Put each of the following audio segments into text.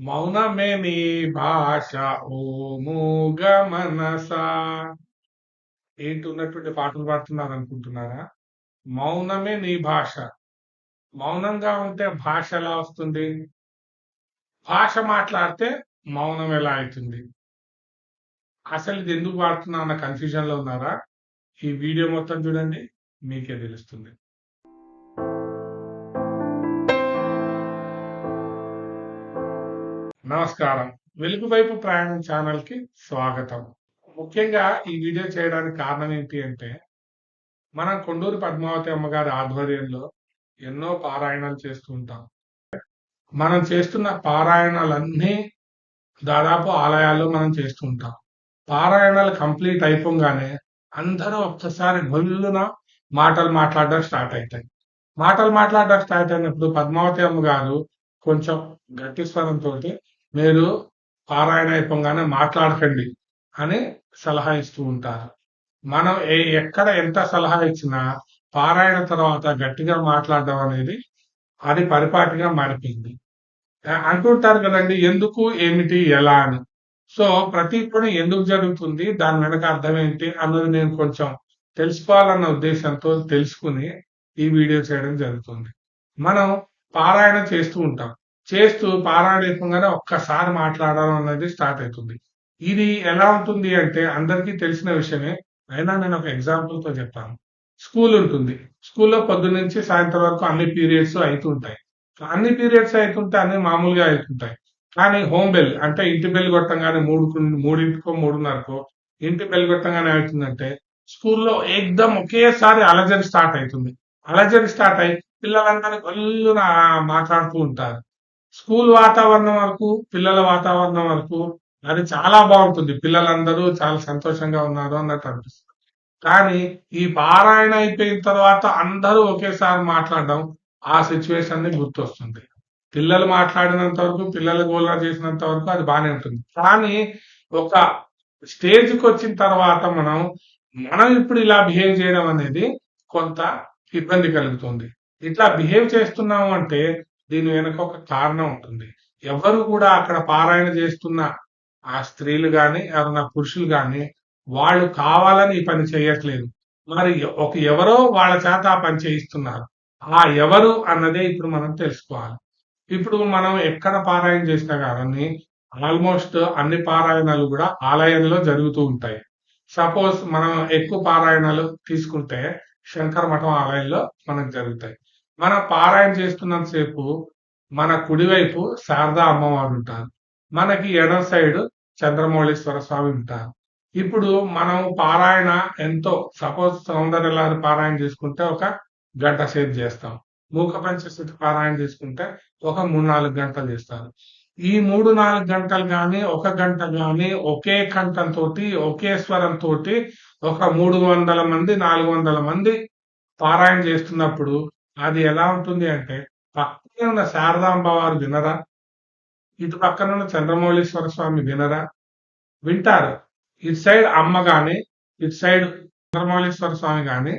మౌనమే నీ భాష ఓ మూగ మనస ఏంటి ఉన్నటువంటి పాటలు పాడుతున్నారు అనుకుంటున్నారా మౌనమే నీ భాష. మౌనంగా ఉంటే భాష ఎలా వస్తుంది? భాష మాట్లాడితే మౌనం ఎలా అవుతుంది? అసలు ఇది ఎందుకు పాడుతున్నా అన్న కన్ఫ్యూజన్లో ఉన్నారా? ఈ వీడియో మొత్తం చూడండి మీకే తెలుస్తుంది. నమస్కారం. వెలుగు వైపు ప్రయాణం ఛానల్కి స్వాగతం. ముఖ్యంగా ఈ వీడియో చేయడానికి కారణం ఏంటి అంటే మనం కొండూరు పద్మావతి అమ్మగారి ఆధ్వర్యంలో ఎన్నో పారాయణాలు చేస్తూ ఉంటాం. మనం చేస్తున్న పారాయణాలన్నీ దాదాపు ఆలయాల్లో మనం చేస్తూ ఉంటాం. పారాయణాలు కంప్లీట్ అయిపోగానే అందరూ ఒక్కసారి గొల్లున మాటలు మాట్లాడడం స్టార్ట్ అవుతాయి మాటలు మాట్లాడడం స్టార్ట్ అయినప్పుడు పద్మావతి అమ్మ గారు కొంచెం గట్టి స్వరంతో మీరు పారాయణ అయిపోగానే మాట్లాడకండి అని సలహా ఇస్తూ ఉంటారు. మనం ఏ ఎక్కడ ఎంత సలహా ఇచ్చినా పారాయణ తర్వాత గట్టిగా మాట్లాడడం అనేది అది పరిపాటిగా మారిపోయింది. అనుకుంటారు కదండి ఎందుకు ఏమిటి ఎలా అని. సో ప్రతి పని ఎందుకు జరుగుతుంది దాని వెనక అర్థం ఏంటి అన్నది నేను కొంచెం తెలుసుకోవాలన్న ఉద్దేశంతో తెలుసుకుని ఈ వీడియో చేయడం జరుగుతుంది. మనం పారాయణ చేస్తూ ఉంటాం. చేస్తూ పారాయణంగానే ఒక్కసారి మాట్లాడడం అనేది స్టార్ట్ అవుతుంది. ఇది ఎలా ఉంటుంది అంటే అందరికీ తెలిసిన విషయమే. అయినా నేను ఒక ఎగ్జాంపుల్తో చెప్తాను. స్కూల్ ఉంటుంది. స్కూల్లో పొద్దు నుంచి సాయంత్రం వరకు అన్ని పీరియడ్స్ అవుతుంటాయి అన్ని పీరియడ్స్ అవుతుంటే అన్ని మామూలుగా అవుతుంటాయి. కానీ హోమ్ బెల్ అంటే ఇంటి బెల్ కొట్టంగానే మూడు మూడింటికో మూడున్నరకో ఇంటి బెల్ కొట్టంగానే అవుతుందంటే స్కూల్లో ఏకదం ఒకేసారి అలజడి స్టార్ట్ అవుతుంది. అలజడి స్టార్ట్ అయి పిల్లలందరూ గల్లున మాట్లాడుతూ ఉంటారు. స్కూల్ వాతావరణం వరకు పిల్లల వాతావరణం వరకు అది చాలా బాగుంటుంది. పిల్లలందరూ చాలా సంతోషంగా ఉన్నారు అన్నట్టు అనిపిస్తుంది. కానీ ఈ పారాయణ అయిపోయిన తర్వాత అందరూ ఒకేసారి మాట్లాడడం ఆ సిచ్యువేషన్ని గుర్తొస్తుంది. పిల్లలు మాట్లాడినంత వరకు పిల్లలు గోలా చేసినంత వరకు అది బాగానే ఉంటుంది. కానీ ఒక స్టేజ్కి వచ్చిన తర్వాత మనం మనం ఇప్పుడు ఇలా బిహేవ్ చేయడం అనేది కొంత ఇబ్బంది కలుగుతుంది. ఇట్లా బిహేవ్ చేస్తున్నాము అంటే దీని వెనక ఒక కారణం ఉంటుంది. ఎవరు కూడా అక్కడ పారాయణ చేస్తున్న ఆ స్త్రీలు గాని ఎవరన్నా పురుషులు గాని వాళ్ళు కావాలని ఈ పని చేయట్లేదు. మరి ఒక ఎవరో వాళ్ళ చేత ఆ పని చేయిస్తున్నారు. ఆ ఎవరు అన్నదే ఇప్పుడు మనం తెలుసుకోవాలి. ఇప్పుడు మనం ఎక్కడ పారాయణ చేసినా కానీ ఆల్మోస్ట్ అన్ని పారాయణాలు కూడా ఆలయంలో జరుగుతూ ఉంటాయి. సపోజ్ మనం ఎక్కువ పారాయణాలు తీసుకుంటే శంకర మఠం ఆలయంలో మనకు జరుగుతాయి. మన పారాయణ చేస్తున్నంతసేపు మన కుడివైపు శారదా అమ్మవారు ఉంటారు. మనకి ఎడం సైడ్ చంద్రమౌళీశ్వర స్వామి ఉంటారు. ఇప్పుడు మనం పారాయణ ఎంతో సపోజ్ సౌందర్యలారి పారాయణ చేసుకుంటే ఒక గంట సేపు చేస్తాం. మూక పంచస్థితి పారాయణ చేసుకుంటే ఒక మూడు నాలుగు గంటలు చేస్తారు. ఈ మూడు నాలుగు గంటలు కానీ ఒక గంట కానీ ఒకే కంఠంతో ఒకే స్వరంతో ఒక మూడు వందల మంది నాలుగు వందల మంది పారాయణ చేస్తున్నప్పుడు అది ఎలా ఉంటుంది అంటే పక్కనే ఉన్న శారదాంబవారు వినరా? ఇటు పక్కన ఉన్న చంద్రమౌళీశ్వర స్వామి వినరా? వింటారు. ఇటు సైడ్ అమ్మ గాని ఇటు సైడ్ చంద్రమౌళీశ్వర స్వామి గాని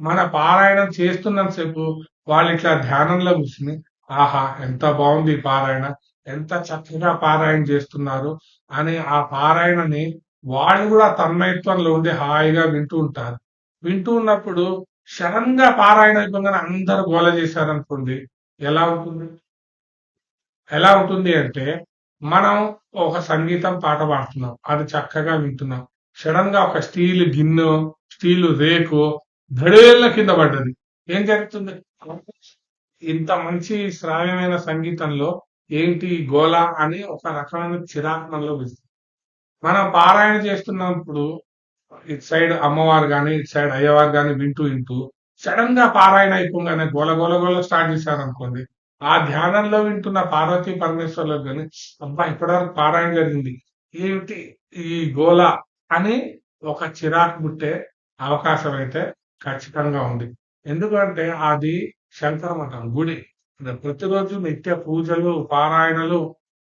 మన పారాయణం చేస్తున్నంతసేపు వాళ్ళు ఇట్లా ధ్యానంలో కూర్చుని ఆహా ఎంత బాగుంది ఈ పారాయణ ఎంత చక్కగా పారాయణ చేస్తున్నారు అని ఆ పారాయణని వాళ్ళు కూడా తన్మయత్వంలో ఉండి హాయిగా వింటూ ఉంటారు. వింటూ ఉన్నప్పుడు సడన్గా పారాయణ అయిపోగానే అందరూ గోల చేశారనుకోండి ఎలా ఉంటుంది? ఎలా ఉంటుంది అంటే మనం ఒక సంగీతం పాట పాడుతున్నాం అది చక్కగా వింటున్నాం. సడన్గా ఒక స్టీల్ గిన్నె స్టీల్ రేకు దడేళ్ళ కింద పడ్డది. ఏం జరుగుతుంది? ఇంత మంచి శ్రావ్యమైన సంగీతంలో ఏంటి గోళ గోల అని ఒక రకమైన చిరాకు మనలో మనం పారాయణ చేస్తున్నప్పుడు ఇటు సైడ్ అమ్మవారు గాని ఇటు సైడ్ అయ్యవారు కానీ వింటూ వింటూ సడన్గా పారాయణ అయిపోగానే గోల గోల గోల స్టార్ట్ చేశారు అనుకోండి ఆ ధ్యానంలో వింటున్న పార్వతీ పరమేశ్వర్లకు కానీ అబ్బా ఇప్పటివరకు పారాయణ జరిగింది. ఏమిటి ఈ గోల అని ఒక చిరాకు పుట్టే అవకాశం అయితే ఖచ్చితంగా ఉంది. ఎందుకంటే అది శంకర మఠం గుడి. ప్రతిరోజు నిత్య పూజలు పారాయణలు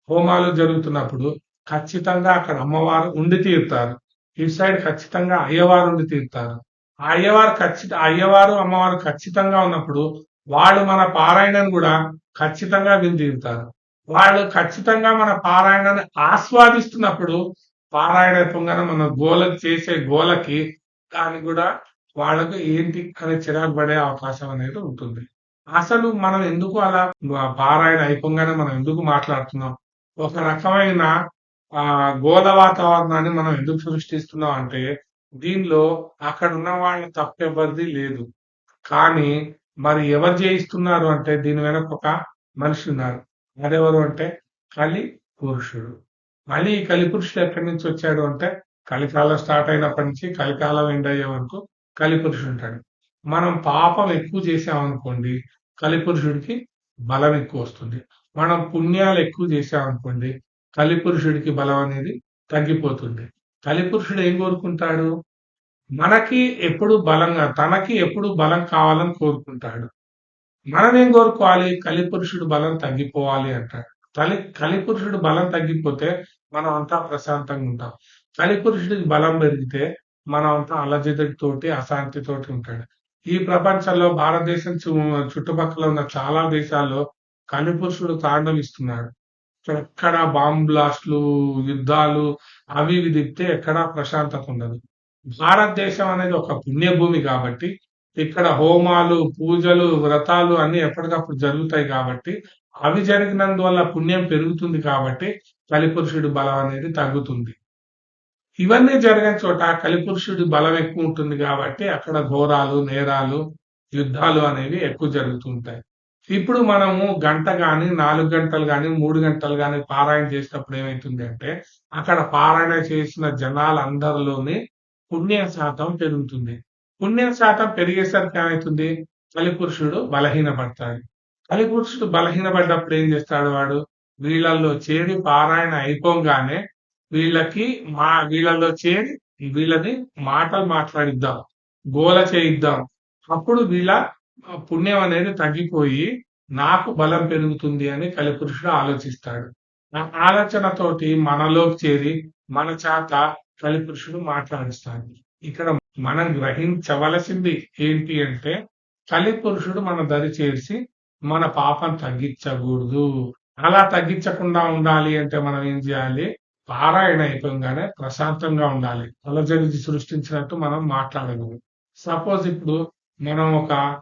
హోమాలు జరుగుతున్నప్పుడు ఖచ్చితంగా అక్కడ అమ్మవారు ఉండి తీరుతారు. ఇటు సైడ్ ఖచ్చితంగా అయ్యవారు ఉండి తీరుతారు. అయ్యవారు ఖచ్చిత అయ్యవారు అమ్మవారు ఖచ్చితంగా ఉన్నప్పుడు వాళ్ళు మన పారాయణను కూడా ఖచ్చితంగా విని తీరుతారు. వాళ్ళు ఖచ్చితంగా మన పారాయణాన్ని ఆస్వాదిస్తున్నప్పుడు పారాయణ పొంగన మన గోలకు చేసే గోలకి దాన్ని కూడా వాళ్ళకు ఏంటి అని చిరాకు పడే అవకాశం అనేది ఉంటుంది. అసలు మనం ఎందుకు అలా పారాయణ అయిపోగానే మనం ఎందుకు మాట్లాడుతున్నాం? ఒక రకమైన ఆ గోల వాతావరణాన్ని మనం ఎందుకు సృష్టిస్తున్నాం అంటే దీనిలో అక్కడ ఉన్న వాళ్ళ తప్పెవరిది లేదు. కానీ మరి ఎవరు చేయిస్తున్నారు అంటే దీని వెనక ఒక మనిషి ఉన్నారు. అదెవరు అంటే కలి పురుషుడు. మళ్ళీ ఈ కలి పురుషుడు ఎక్కడి నుంచి వచ్చాడు అంటే కలికాలం స్టార్ట్ అయినప్పటి నుంచి కలికాలం ఎండ్ అయ్యే వరకు కలి పురుషుడు ఉంటాడు. మనం పాపం ఎక్కువ చేసామనుకోండి కలి పురుషుడికి బలం ఎక్కువ వస్తుంది. మనం పుణ్యాలు ఎక్కువ చేసామనుకోండి కలి పురుషుడికి బలం అనేది తగ్గిపోతుంది. కలి పురుషుడు ఏం కోరుకుంటాడు? మనకి ఎప్పుడు బలంగా తనకి ఎప్పుడు బలం కావాలని కోరుకుంటాడు. మనం ఏం కోరుకోవాలి కలిపురుషుడు బలం తగ్గిపోవాలి అంటాడు. కలి కలిపురుషుడు బలం తగ్గిపోతే మనం అంతా ప్రశాంతంగా ఉంటాం. కలిపురుషుడికి బలం పెరిగితే మనం అంతా అలజడితోటి అశాంతితోటి ఉంటాడు. ఈ ప్రపంచంలో భారతదేశం చుట్టుపక్కల ఉన్న చాలా దేశాల్లో కలిపురుషుడు తాండవిస్తున్నాడు ఎక్కడ బాంబ్ బ్లాస్ట్లు యుద్ధాలు అవి ఇవి తిప్పితే ఎక్కడా ప్రశాంతత ఉండదు. భారతదేశం అనేది ఒక పుణ్యభూమి కాబట్టి ఇక్కడ హోమాలు పూజలు వ్రతాలు అన్ని ఎప్పటికప్పుడు జరుగుతాయి కాబట్టి అవి జరిగినందువల్ల పుణ్యం పెరుగుతుంది కాబట్టి కలిపురుషుడి బలం అనేది తగ్గుతుంది. ఇవన్నీ జరిగిన చోట కలిపురుషుడి బలం ఎక్కువ ఉంటుంది కాబట్టి అక్కడ ఘోరాలు నేరాలు యుద్ధాలు అనేవి ఎక్కువ జరుగుతుంటాయి ఇప్పుడు మనము గంట కానీ నాలుగు గంటలు కానీ మూడు గంటలు కానీ పారాయణ చేసినప్పుడు ఏమైతుంది అంటే అక్కడ పారాయణ చేసిన జనాలందరిలోని పుణ్య శాతం పెరుగుతుంది. పుణ్య శాతం పెరిగేసరికి ఏమవుతుంది కలిపురుషుడు బలహీనపడతాడు. కలిపురుషుడు బలహీనపడ్డప్పుడు ఏం చేస్తాడు వాడు? వీళ్ళల్లో చేరి పారాయణ అయిపోగానే వీళ్ళకి మా వీళ్ళల్లో చేరి వీళ్ళని మాటలు మాట్లాడిద్దాం. గోల చేయిద్దాం. అప్పుడు వీళ్ళ పుణ్యం అనేది తగ్గిపోయి నాకు బలం పెరుగుతుంది అని కలిపురుషుడు ఆలోచిస్తాడు. ఆ ఆలోచనతోటి మనలోకి చేరి మన చేత కలిపురుషుడు మాట్లాడిస్తాడు. ఇక్కడ మనం గ్రహించవలసింది ఏంటి అంటే కలిపురుషుడు మన దరి చేసి మన పాపం తగ్గించకూడదు. అలా తగ్గించకుండా ఉండాలి అంటే మనం ఏం చేయాలి? పారాయణ అయిపోగానే ప్రశాంతంగా ఉండాలి. అలజడి సృష్టించినట్టు మనం మాట్లాడగలం. సపోజ్ ఇప్పుడు మనం ఒక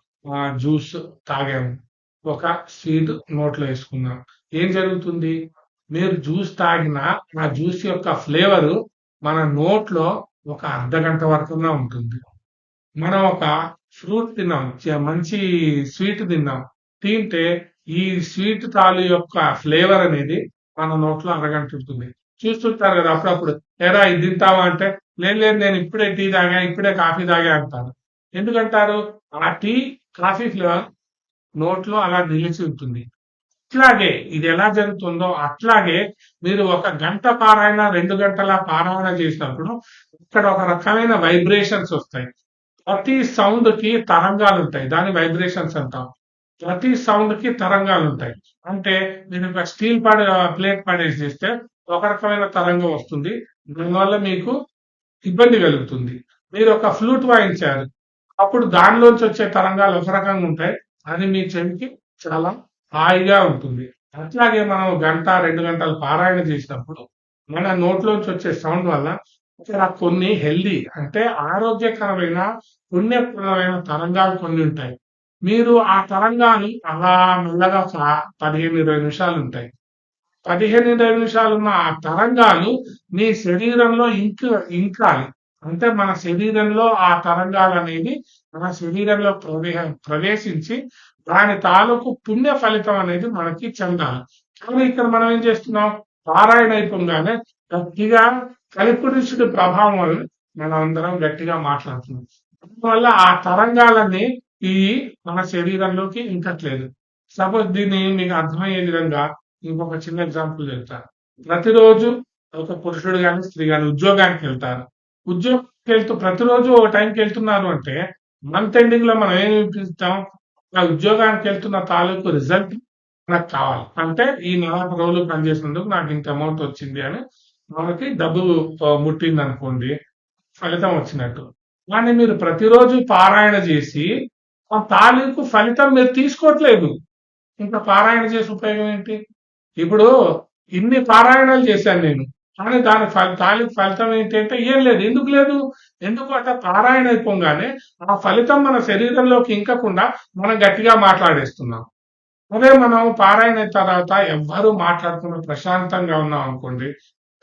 జ్యూస్ తాగాము. ఒక స్వీట్ నోట్లో వేసుకున్నాం. ఏం జరుగుతుంది? మీరు జ్యూస్ తాగిన ఆ జ్యూస్ యొక్క ఫ్లేవరు మన నోట్లో ఒక అర్ధ గంట వరకు ఉంటుంది. మనం ఒక ఫ్రూట్ తిన్నాం. మంచి స్వీట్ తిన్నాం. తింటే ఈ స్వీట్ తాలు యొక్క ఫ్లేవర్ అనేది మన నోట్లో అరగంట ఉంటుంది. చూస్తుంటారు కదా అప్పుడప్పుడు ఎరా ఇది తింటావా? అంటే లేదు లేదు నేను ఇప్పుడే టీ తాగా ఇప్పుడే కాఫీ తాగా అంటారు. ఎందుకంటారు? ఆ టీ కాఫీ ఫ్లేవర్ నోట్లో అలా నిలిచి ఉంటుంది. అట్లాగే ఇది ఎలా జరుగుతుందో అట్లాగే మీరు ఒక గంట పారాయణ రెండు గంటల పారాయణ చేసినప్పుడు ఇక్కడ ఒక రకమైన వైబ్రేషన్స్ వస్తాయి. ప్రతి సౌండ్కి తరంగాలు ఉంటాయి. దాని వైబ్రేషన్స్ అంటాం. ప్రతి సౌండ్కి తరంగాలు ఉంటాయి. అంటే మీరు ఒక స్టీల్ పడే ప్లేట్ పడేసి చేస్తే ఒక రకమైన తరంగం వస్తుంది. దానివల్ల మీకు ఇబ్బంది కలుగుతుంది. మీరు ఒక ఫ్లూట్ వాయించారు. అప్పుడు దానిలోంచి వచ్చే తరంగాలు ఒక రకంగా ఉంటాయి. అది మీ చెవికి చాలా హాయిగా ఉంటుంది. అట్లాగే మనం గంట రెండు గంటలు పారాయణ చేసినప్పుడు మన నోట్లోంచి వచ్చే సౌండ్ వల్ల ఇక్కడ కొన్ని హెల్దీ అంటే ఆరోగ్యకరమైన పుణ్యప్రదమైన తరంగాలు కొన్ని ఉంటాయి. మీరు ఆ తరంగాన్ని అలా మెల్లగా పదిహేను ఇరవై నిమిషాలు ఉంటాయి. పదిహేను ఇరవై నిమిషాలు ఉన్న ఆ తరంగాలు మీ శరీరంలో ఇంక ఇంకాలి. అంటే మన శరీరంలో ఆ తరంగాలు అనేది మన శరీరంలో ప్రవేశించి దాని తాలూకు పుణ్య ఫలితం అనేది మనకి చెందాలి. కానీ ఇక్కడ మనం ఏం చేస్తున్నాం? పారాయణ అయిపోగానే గట్టిగా కలిపురుషుడి ప్రభావం వల్ల మనం అందరం గట్టిగా మాట్లాడుతున్నాం. అందువల్ల ఆ తరంగాలన్నీ ఈ మన శరీరంలోకి ఇంకట్లేదు. సపోజ్ దీన్ని మీకు అర్థమయ్యే విధంగా ఇంకొక చిన్న ఎగ్జాంపుల్ చెప్తాను. ప్రతిరోజు ఒక పురుషుడు కానీ స్త్రీ కానీ ఉద్యోగానికి వెళ్తారు. ఉద్యోగంకి వెళ్తూ ప్రతిరోజు ఒక టైంకి వెళ్తున్నారు అంటే మంత్ ఎండింగ్లో మనం ఏం చూపిస్తాం? ఆ ఉద్యోగానికి వెళ్తున్న తాలూకు రిజల్ట్ నాకు కావాలి. అంటే ఈ నలభై రోజులు పనిచేసినందుకు నాకు ఇంత అమౌంట్ వచ్చింది అని మనకి డబ్బు ముట్టింది అనుకోండి ఫలితం వచ్చినట్టు. కానీ మీరు ప్రతిరోజు పారాయణ చేసి ఆ తాలూకు ఫలితం మీరు తీసుకోవట్లేదు. ఇంకా పారాయణ చేసే ఉపయోగం ఏంటి? ఇప్పుడు ఇన్ని పారాయణాలు చేశాను నేను. కానీ దాని దాని తాలూకు ఫలితం ఏంటంటే ఏం లేదు. ఎందుకు లేదు? ఎందుకు అంటే పారాయణ అయిపోగానే ఆ ఫలితం మన శరీరంలోకి ఇంకకుండా మనం గట్టిగా మాట్లాడేస్తున్నాం. అదే మనం పారాయణ తర్వాత ఎవ్వరూ మాట్లాడుకున్న ప్రశాంతంగా ఉన్నాం అనుకోండి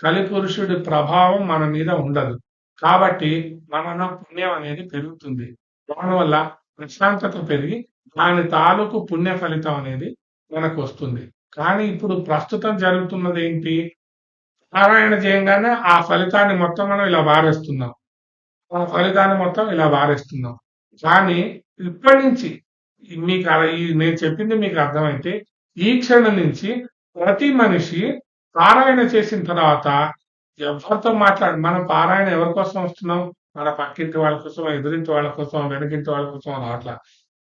కలిపురుషుడి ప్రభావం మన మీద ఉండదు. కాబట్టి మనలో పుణ్యం అనేది పెరుగుతుంది. దానివల్ల ప్రశాంతత పెరిగి దాని తాలూకు పుణ్య ఫలితం అనేది మనకు వస్తుంది. కానీ ఇప్పుడు ప్రస్తుతం జరుగుతున్నది ఏంటి? పారాయణ చేయంగానే ఆ ఫలితాన్ని మొత్తం మనం ఇలా వారేస్తున్నాం. ఆ ఫలితాన్ని మొత్తం ఇలా వారేస్తున్నాం. కానీ ఇప్పటి నుంచి మీకు నేను చెప్పింది మీకు అర్థమైతే ఈ క్షణం నుంచి ప్రతి మనిషి పారాయణ చేసిన తర్వాత ఎవరితో మాట్లాడి మనం పారాయణ ఎవరి కోసం వస్తున్నాం? మన పక్కింటి వాళ్ళ కోసం ఎదురింటి వాళ్ళ కోసం వెనకింటి వాళ్ళ కోసం అట్లా.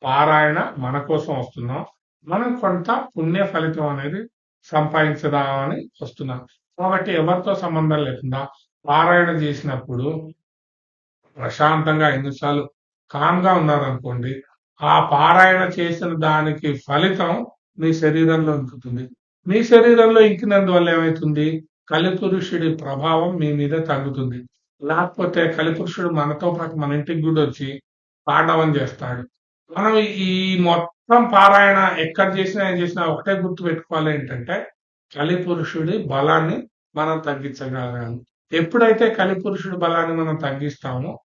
పారాయణ మన కోసం వస్తున్నాం. మనం కొంత పుణ్య ఫలితం అనేది సంపాదించదామని వస్తున్నాం. కాబట్టి ఎవరితో సంబంధం లేకుండా పారాయణ చేసినప్పుడు ప్రశాంతంగా ఎన్నిసార్లు కామ్గా ఉన్నారనుకోండి ఆ పారాయణ చేసిన దానికి ఫలితం మీ శరీరంలో ఇంకుతుంది మీ శరీరంలో ఇంకినందువల్ల ఏమవుతుంది కలిపురుషుడి ప్రభావం మీ మీద తగ్గుతుంది. లేకపోతే కలిపురుషుడు మనతో పాటు మన ఇంటికి కూడా వచ్చి పాండవం చేస్తాడు. మనం ఈ మొత్తం పారాయణ ఎక్కడ చేసినా ఏం చేసినా ఒకటే గుర్తు పెట్టుకోవాలి ఏంటంటే కలిపురుషుడి బలాన్ని మనం తగ్గించగలగాలి. ఎప్పుడైతే కలిపురుషుడి బలాన్ని మనం తగ్గిస్తామో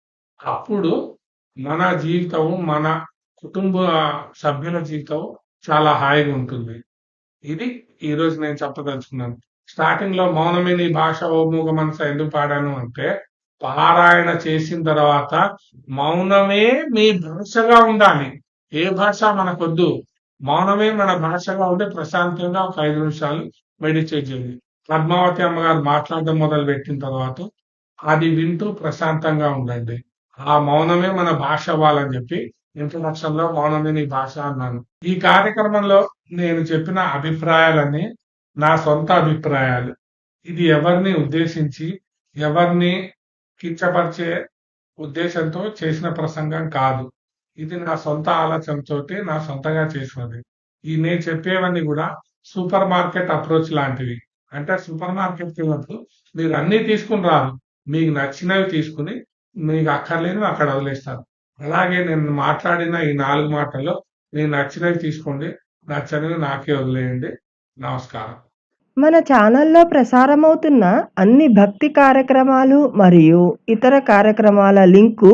అప్పుడు మన జీవితం మన కుటుంబ సభ్యుల జీవితం చాలా హాయిగా ఉంటుంది. ఇది ఈరోజు నేను చెప్పదలుచుకున్నాను. స్టార్టింగ్లో మౌనమే నీ భాష ఓ మూగ మనస ఎందుకు పాడాను అంటే పారాయణ చేసిన తర్వాత మౌనమే మీ భాషగా ఉండాలి. ఏ భాష మనకొద్దు? మౌనమే మన భాషగా ఉంటే ప్రశాంతంగా ఒక ఐదు నిమిషాలు మెడిటేట్ చేయండి. పద్మావతి అమ్మగారు మాట్లాడడం మొదలు పెట్టిన తర్వాత అది వింటూ ప్రశాంతంగా ఉండండి. ఆ మౌనమే మన భాష అవ్వాలని చెప్పి ఇంట్రడక్షన్లో మౌనమే నీ భాష అన్నాను. ఈ కార్యక్రమంలో నేను చెప్పిన అభిప్రాయాలన్నీ నా సొంత అభిప్రాయాలు. ఇది ఎవరిని ఉద్దేశించి ఎవరిని కించపరిచే ఉద్దేశంతో చేసిన ప్రసంగం కాదు. ఇది నా సొంత ఆలోచనతో నా సొంతంగా చేసినది. ఈ నేను చెప్పేవన్నీ కూడా సూపర్ మార్కెట్ అప్రోచ్ లాంటివి. అంటే సూపర్ మార్కెట్కి వెళ్ళినప్పుడు మీరు అన్ని తీసుకుని రారు మీకు నచ్చినవి తీసుకుని మీకు అక్కర్లేనివి అక్కడ వదిలేస్తారు. అలాగే నేను మాట్లాడిన ఈ నాలుగు మాటల్లో మీకు నచ్చినవి తీసుకోండి నచ్చనివి నాకే వదిలేయండి. నమస్కారం. మన ఛానల్లో ప్రసారమవుతున్న అన్ని భక్తి కార్యక్రమాలు మరియు ఇతర కార్యక్రమాల లింకు